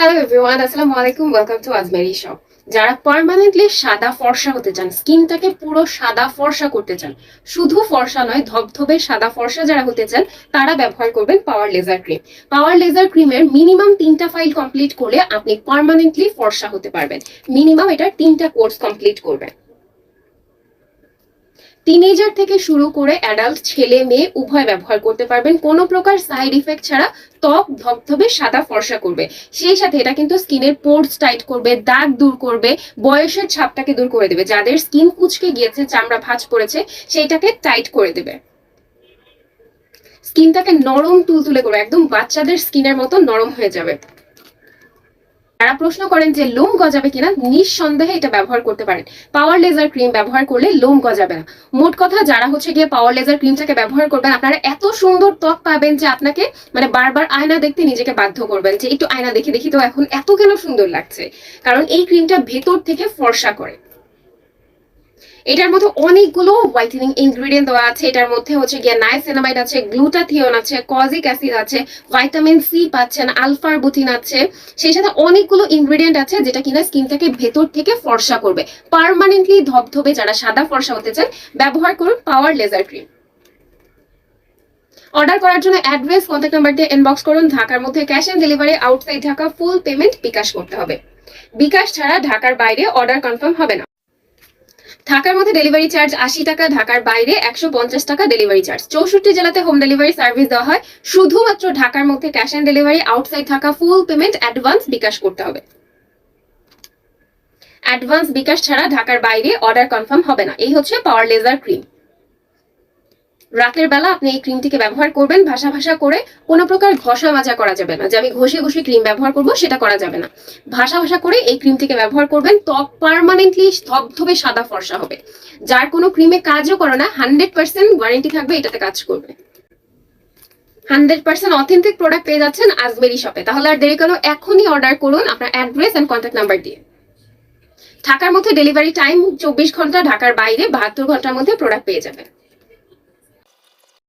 Hello everyone আসসালামু আলাইকুম welcome to Ajmeri shop যারা পারমানেন্টলি সাদা ফর্সা হতে চান স্কিনটাকে পুরো সাদা ফর্সা করতে চান, শুধু ফর্সা নয়, ধবধবে সাদা ফর্সা যারা হতে চান, তারা ব্যবহার করবেন power laser cream power laser ক্রিমের মিনিমাম তিনটা ফাইল কমপ্লিট করলে আপনি পারমানেন্টলি ফর্সা হতে পারবেন। মিনিমাম এটা তিনটা কোর্স কমপ্লিট করবেন। টিনেজার থেকে শুরু করে অ্যাডাল্ট ছেলে মেয়ে উভয় ব্যবহার করতে পারবেন। কোনো প্রকার সাইড ইফেক্ট ছাড়া ত্বক ধবধবে, সাদা ফর্সা করবে। সেই সাথে এটা কিন্তু স্কিনের পোর্স টাইট করবে, দাগ দূর করবে, বয়সের ছাপটাকে দূর করে দেবে। যাদের স্কিন কুচকে গিয়েছে, চামড়া ভাঁজ পড়েছে, সেইটাকে টাইট করে দেবে। স্কিনটাকে নরম তুলতুলে করবে, একদম বাচ্চাদের স্কিনের মতো নরম হয়ে যাবে। যারা প্রশ্ন করেন যে লোম গজাবে কিনা, নিঃসন্দেহে এটা ব্যবহার করতে পারেন। পাওয়ার লেজার ক্রিম ব্যবহার করলে লোম গজাবে না। মোট কথা, যারা হচ্ছে গিয়ে পাওয়ার লেজার ক্রিমটাকে ব্যবহার করবেন, আপনারা এত সুন্দর ত্বক পাবেন যে আপনাকে মানে বারবার আয়না দেখতে নিজেকে বাধ্য করবেন যে, একটু আয়না দেখে দেখি তো এখন এত কেন সুন্দর লাগছে? কারণ এই ক্রিমটা ভেতর থেকে ফর্সা করে। এটার মধ্যে অনেকগুলো হোয়াইটেনিং ইনগ্রিডিয়েন্ট দেওয়া আছে। এটার মধ্যে হচ্ছে গিয়ে নাইসেনামাইড আছে গ্লুটাথিয়ন আছে কজিক অ্যাসিড আছে ভাইটামিন সি পাচ্ছেন আলফার বুথিন আছে। সেই সাথে অনেকগুলো ইনগ্রিডিয়েন্ট আছে যেটা কিনা স্কিনটাকে ভেতর থেকে ফর্সা করবে। পারমানেন্টলি ধবধবে যারা সাদা ফর্সা হতে চান ব্যবহার করুন পাওয়ার লেজার ক্রিম অর্ডার করার জন্য অ্যাড্রেস কন্ট্যাক্ট নাম্বার দিয়ে ইনবক্স করুন। ঢাকার মধ্যে cash on delivery outside Dhaka full payment bKash করতে হবে। বিকাশ ছাড়া ঢাকার বাইরে অর্ডার কনফার্ম হবে না। ঢাকার মধ্যে ডেলিভারি চার্জ আশি টাকা, ঢাকার বাইরে একশো পঞ্চাশ টাকা ডেলিভারি চার্জ চৌষট্টি জেলাতে হোম ডেলিভারি সার্ভিস দেওয়া হয়। শুধুমাত্র ঢাকার মধ্যে cash on delivery outside Dhaka full payment advance bKash করতে হবে। অ্যাডভান্স বিকাশ ছাড়া ঢাকার বাইরে অর্ডার কনফার্ম হবে না। এই হচ্ছে পাওয়ার লেজার ক্রিম রাতের বেলা আপনি এই ক্রিমটিকে ব্যবহার করবেন ভাষা ভাষা করে কোনো প্রকার ঘষা মাজা করা যাবে না। যে আমি ঘষে ঘষে ক্রিম ব্যবহার করব, সেটা করা যাবে না। ভাষা ভাষা করে এই ক্রিমটিকে ব্যবহার করবেন, ত্বক পারমানেন্টলি ধবধবে সাদা ফর্সা হবে। যার কোনো ক্রিমে কাজও করে না হান্ড্রেড পার্সেন্ট ওয়ারেন্টি থাকবে, এটাতে কাজ করবে। হান্ড্রেড পার্সেন্ট অথেন্টিক প্রোডাক্ট পেয়ে যাচ্ছেন আজমেরি শপে তাহলে আর দেরি কেন, এখনই অর্ডার করুন আপনার অ্যাড্রেস অ্যান্ড কন্ট্যাক্ট নাম্বার দিয়ে। ঢাকার মধ্যে ডেলিভারি টাইম চব্বিশ ঘণ্টা, ঢাকার বাইরে বাহাত্তর ঘণ্টার মধ্যে প্রোডাক্ট পেয়ে যাবেন।